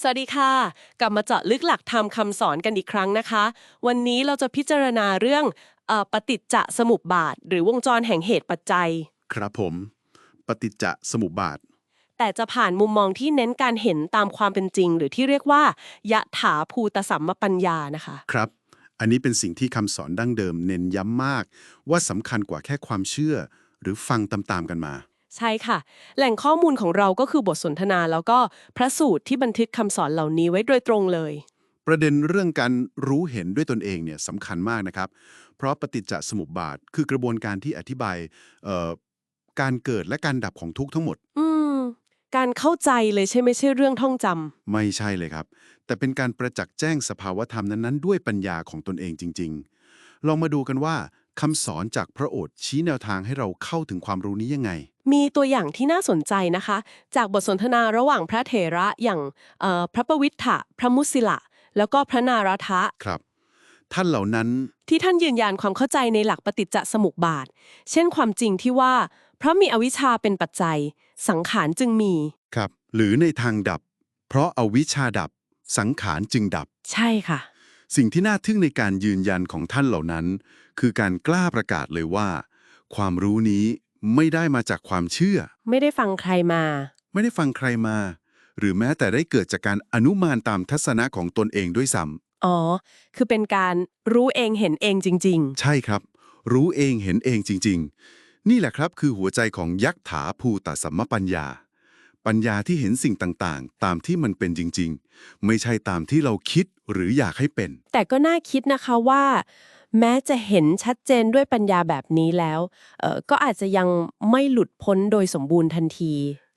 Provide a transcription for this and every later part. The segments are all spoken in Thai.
สวัสดีค่ะ กลับมาเจาะลึกหลักธรรมคำสอนกันอีกครั้งนะคะ วันนี้เราจะพิจารณาเรื่องเออปฏิจจสมุปบาท หรือวงจรแห่งเหตุปัจจัย ครับผม ปฏิจจสมุปบาท แต่จะผ่านมุมมองที่เน้นการเห็นตามความเป็นจริง หรือที่เรียกว่ายะถาภูตสัมมปัญญานะคะ ครับ อันนี้เป็นสิ่งที่คำสอนดั้งเดิมเน้นย้ำมาก ว่าสำคัญกว่าแค่ความเชื่อ หรือฟังตามๆกันมา ใช่ค่ะ แหล่งข้อมูลของเราก็คือบทสนทนาแล้วก็พระสูตรที่บันทึกคำสอนเหล่านี้ไว้โดยตรงเลย ประเด็นเรื่องการรู้เห็นด้วยตนเองเนี่ยสำคัญมากนะครับ เพราะปฏิจจสมุปบาทคือกระบวนการที่อธิบายเอ่อการเกิดและการดับของทุกข์ทั้งหมด อืม การเข้าใจเลยใช่ไม่ใช่เรื่องท่องจำไม่ใช่เลยครับ แต่เป็นการประจักษ์แจ้งสภาวธรรมนั้นๆ ด้วยปัญญาของตนเองจริง ๆ ลองมาดูกันว่า คำสอนจากพระโอษฐ์ชี้แนวทางให้เราเข้าถึงความรู้นี้ยังไง มีตัวอย่างที่น่าสนใจนะคะ จากบทสนทนาระหว่างพระเถระอย่างเอ่อพระปวิทธะพระมุสิละ แล้วก็พระนาราทะครับ ท่านเหล่านั้นที่ท่านยืนยันความเข้าใจในหลักปฏิจจสมุปบาท เช่นความจริงที่ว่า เพราะมีอวิชชาเป็นปัจจัย สังขารจึงมีครับ หรือในทางดับ เพราะอาวิชชาดับ สังขารจึงดับ ใช่ค่ะ สิ่งที่น่าทึ่งในการยืนยันของท่านเหล่านั้น คือการกล้าประกาศเลยว่า ความรู้นี้ไม่ได้มาจากความเชื่อ ไม่ได้ฟังใครมา ไม่ได้ฟังใครมา หรือแม้แต่ได้เกิดจากการอนุมานตามทัศนะของตนเองด้วยซ้อ๋อ คือเป็นการรู้เองเห็นเองจริงำใช่ครับ รู้เองเห็นเองจริง ๆ นี่แหละครับคือหัวใจของยักษ์ถาภูตสัมมปัญญา ปัญญาที่เห็นสิ่งต่างๆ ตามที่มันเป็นจริง ๆ ไม่ใช่ตามที่เราคิดหรืออยากให้เป็นๆแต่ก็น่าคิดนะคะว่า แม้จะเห็นชัดเจนด้วยปัญญาแบบนี้แล้วเอ่อก็อาจจะยังไม่หลุดพ้นโดยสมบูรณ์ทันที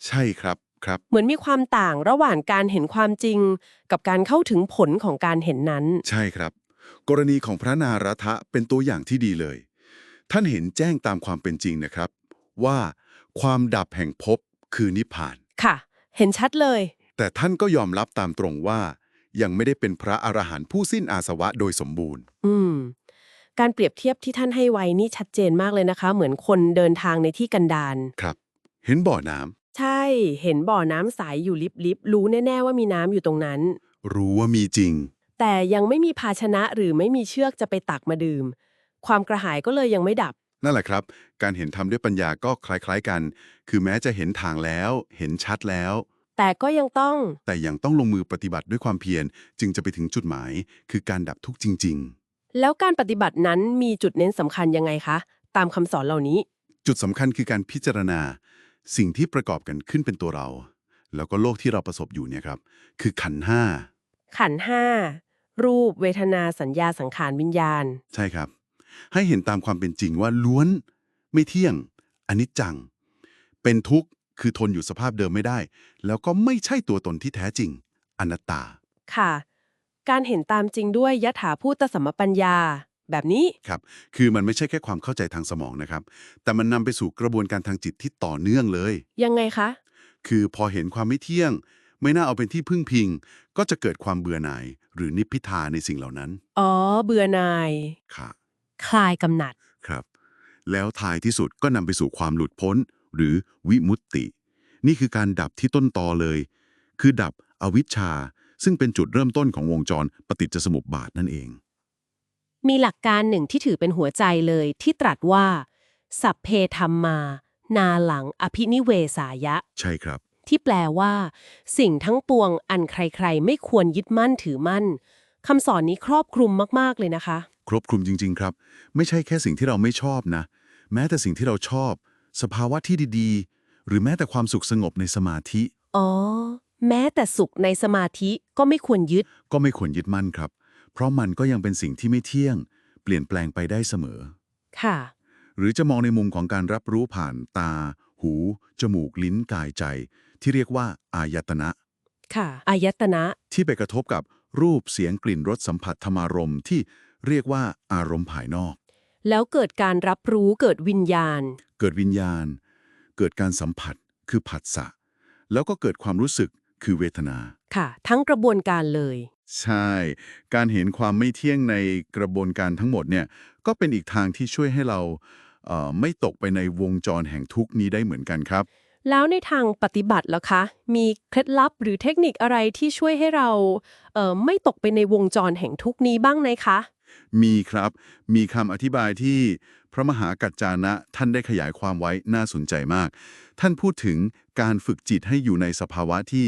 ใช่ครับครับ เหมือนมีความต่างระหว่างการเห็นความจริง กับการเข้าถึงผลของการเห็นนั้น ใช่ครับ กรณีของพระนารัทะเป็นตัวอย่างที่ดีเลย ท่านเห็นแจ้งตามความเป็นจริงนะครับ ว่าความดับแห่งภพคือนิพพาน ค่ะ เห็นชัดเลย แต่ท่านก็ยอมรับตามตรงว่า ยังไม่ได้เป็นพระอรหันต์ผู้สิ้นอาสวะโดยสมบูรณ์ อืม การเปรียบเทียบที่ท่านให้ไว้นี่ชัดเจนมากเลยนะคะ เหมือนคนเดินทางในที่กันดารครับ เห็นบ่อน้ำใช่ เห็นบ่อน้ำใสอยู่ลิบๆรู้แน่ ๆ ว่ามีน้ำอยู่ตรงนั้น รู้ว่ามีจริง แต่ยังไม่มีภาชนะหรือไม่มีเชือกจะไปตักมาดื่ม ความกระหายก็เลยยังไม่ดับ นั่นแหละครับ การเห็นธรรมด้วยปัญญาก็คล้ายๆกัน คือแม้จะเห็นทางแล้ว เห็นชัดแล้ว แต่ก็ยังต้อง แต่ยังต้องลงมือปฏิบัติด้วยความเพียรจึงจะไปถึงจุดหมาย คือการดับทุกข์จริงแล้วการปฏิบัตินั้นมีจุดเน้นสำคัญยังไงคะ ตามคำสอนเหล่านี้ๆจุดสำคัญคือการพิจารณา สิ่งที่ประกอบกันขึ้นเป็นตัวเรา แล้วก็โลกที่เราประสบอยู่เนี่ยครับ คือขันธ์ห้าขันธ์ห้ารูป เวทนาสัญญาสังขารวิญญาณ ใช่ครับ ให้เห็นตามความเป็นจริงว่าล้วนไม่เที่ยงอนิจจัง เป็นทุกข์คือทนอยู่สภาพเดิมไม่ได้ แล้วก็ไม่ใช่ตัวตนที่แท้จริง อนัตตา ค่ะ การเห็นตามจริงด้วยยถาพูตสัมมปัญญา แบบนี้ครับ คือมันไม่ใช่แค่ความเข้าใจทางสมองนะครับ แต่มันนำไปสู่กระบวนการทางจิตที่ต่อเนื่องเลย ยังไงคะ คือพอเห็นความไม่เที่ยง ไม่น่าเอาเป็นที่พึ่งพิง ก็จะเกิดความเบื่อหน่าย หรือนิพพิทาในสิ่งเหล่านั้น อ๋อ เบื่อหน่ายค่ะ คลายกำหนัด ครับ แล้วท้ายที่สุดก็นำไปสู่ความหลุดพ้น หรือวิมุตติ นี่คือการดับที่ต้นตอเลย คือดับอวิชชา ซึ่งเป็นจุดเริ่มต้นของวงจรปฏิจจสมุปบาทนั่นเอง มีหลักการหนึ่งที่ถือเป็นหัวใจเลยที่ตรัสว่า สัพเพธรรมมา นาหลังอภินิเวสายะ ใช่ครับ ที่แปลว่า สิ่งทั้งปวงอันใครๆ ไม่ควรยึดมั่นถือมั่นคำสอนนี้ครอบคลุมมาก ๆ เลยนะคะ ครบคลุมจริง ๆ ครับ ไม่ใช่แค่สิ่งที่เราไม่ชอบนะ แม้แต่สิ่งที่เราชอบ สภาวะที่ดีๆ หรือแม้แต่ความสุขสงบในสมาธิ อ๋อ แม้แต่สุขในสมาธิก็ไม่ควรยึด ก็ไม่ควรยึดมั่นครับ เพราะมันก็ยังเป็นสิ่งที่ไม่เที่ยง เปลี่ยนแปลงไปได้เสมอ ค่ะ หรือจะมองในมุมของการรับรู้ผ่านตา หู จมูก ลิ้น กายใจ ที่เรียกว่าอายตนะ ค่ะ อายตนะ ที่ไปกระทบกับรูปเสียงกลิ่นรสสัมผัสธรรมารมณ์ที่ เรียกว่าอารมณ์ภายนอก แล้วเกิดการรับรู้เกิดวิญญาณ เกิดวิญญาณ เกิดการสัมผัส คือผัสสะ แล้วก็เกิดความรู้สึกคือเวทนา ค่ะ ทั้งกระบวนการเลย ใช่ การเห็นความไม่เที่ยงในกระบวนการทั้งหมดเนี่ยก็เป็นอีกทางที่ช่วยให้เราเอ่อไม่ตกไปในวงจรแห่งทุกข์นี้ได้เหมือนกันครับ แล้วในทางปฏิบัติล่ะคะ มีเคล็ดลับหรือเทคนิคอะไรที่ช่วยให้เราเอ่อไม่ตกไปในวงจรแห่งทุกข์นี้บ้างไหมคะ มีครับ มีคำอธิบายที่พระมหากัจจานะท่านได้ขยายความไว้น่าสนใจมาก ท่านพูดถึงการฝึกจิตให้อยู่ในสภาวะที่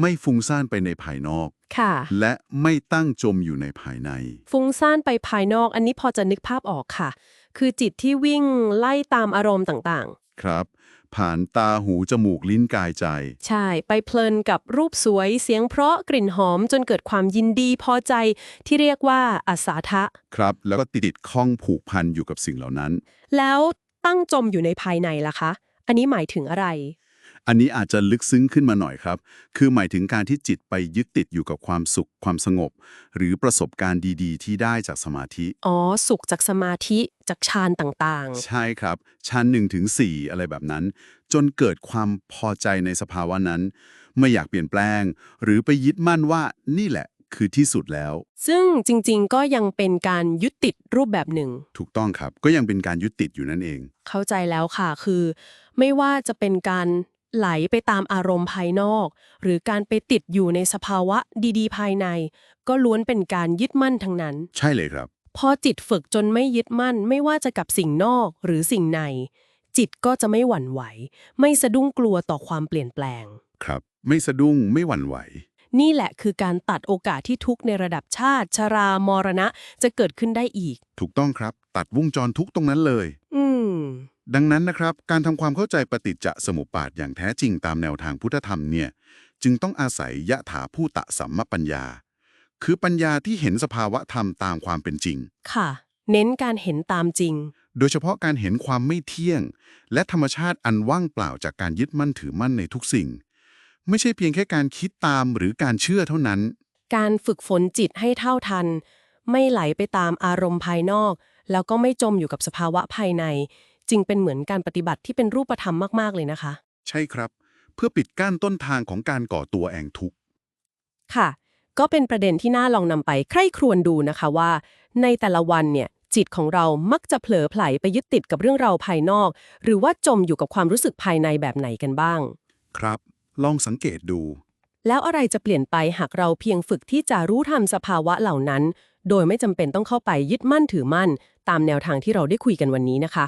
ไม่ฟุ้งซ่านไปในภายนอก ค่ะ และไม่ตั้งจมอยู่ในภายใน ฟุ้งซ่านไปภายนอก อันนี้พอจะนึกภาพออกค่ะ คือจิตที่วิ่งไล่ตามอารมณ์ต่างครับ ผ่านตาหูจมูกลิ้นกายใจๆใช่ ไปเพลินกับรูปสวยเสียงเพราะกลิ่นหอมจนเกิดความยินดีพอใจที่เรียกว่าอาสาทะ ครับ แล้วก็ติดข้องผูกพันอยู่กับสิ่งเหล่านั้น แล้วตั้งจมอยู่ในภายในล่ะคะ อันนี้หมายถึงอะไร อันนี้อาจจะลึกซึ้งขึ้นมาหน่อยครับ คือหมายถึงการที่จิตไปยึดติดอยู่กับความสุขความสงบ หรือประสบการณ์ดีๆ ที่ได้จากสมาธิ อ๋อ สุขจากสมาธิจากฌานต่างๆ ใช่ครับชั้นหนึ่งถึงสี่อะไรแบบนั้น จนเกิดความพอใจในสภาวะนั้น ไม่อยากเปลี่ยนแปลง หรือไปยึดมั่นว่านี่แหละคือที่สุดแล้ว ซึ่งจริงๆ ก็ยังเป็นการยึดติดรูปแบบหนึ่ง ถูกต้องครับ ก็ยังเป็นการยึดติดอยู่นั่นเอง เข้าใจแล้วค่ะ คือ ไม่ว่าจะเป็นการ ไหลไปตามอารมณ์ภายนอก หรือการไปติดอยู่ในสภาวะดีๆ ภายใน ก็ล้วนเป็นการยึดมั่นทั้งนั้น ใช่เลยครับ พอจิตฝึกจนไม่ยึดมั่นไม่ว่าจะกับสิ่งนอกหรือสิ่งใน จิตก็จะไม่หวั่นไหว ไม่สะดุ้งกลัวต่อความเปลี่ยนแปลง ครับ ไม่สะดุ้งไม่หวั่นไหว นี่แหละคือการตัดโอกาสที่ทุกข์ในระดับชาติ ชรามรณะจะเกิดขึ้นได้อีก ถูกต้องครับ ตัดวงจรทุกข์ตรงนั้นเลย อืม ดังนั้นนะครับ การทำความเข้าใจปฏิจจสมุปบาทอย่างแท้จริงตามแนวทางพุทธธรรมเนี่ยจึงต้องอาศัยยะถาผู้ตะสัมมปัญญา คือปัญญาที่เห็นสภาวะธรรมตามความเป็นจริง ค่ะ เน้นการเห็นตามจริง โดยเฉพาะการเห็นความไม่เที่ยง และธรรมชาติอันว่างเปล่าจากการยึดมั่นถือมั่นในทุกสิ่ง ไม่ใช่เพียงแค่การคิดตามหรือการเชื่อเท่านั้น การฝึกฝนจิตให้เท่าทัน ไม่ไหลไปตามอารมณ์ภายนอก แล้วก็ไม่จมอยู่กับสภาวะภายใน จึงเป็นเหมือนการปฏิบัติที่เป็นรูปธรรมมากๆเลยนะคะ ใช่ครับ เพื่อปิดกั้นต้นทางของการก่อตัวแองทุกข์ ค่ะ ก็เป็นประเด็นที่น่าลองนำไปใคร่ครวญดูนะคะว่า ในแต่ละวันเนี่ยจิตของเรามักจะเผลอไผลไปยึดติดกับเรื่องราวภายนอก หรือว่าจมอยู่กับความรู้สึกภายในแบบไหนกันบ้าง ครับ ลองสังเกตดู แล้วอะไรจะเปลี่ยนไปหากเราเพียงฝึกที่จะรู้ทันสภาวะเหล่านั้น โดยไม่จำเป็นต้องเข้าไปยึดมั่นถือมั่น ตามแนวทางที่เราได้คุยกันวันนี้นะคะ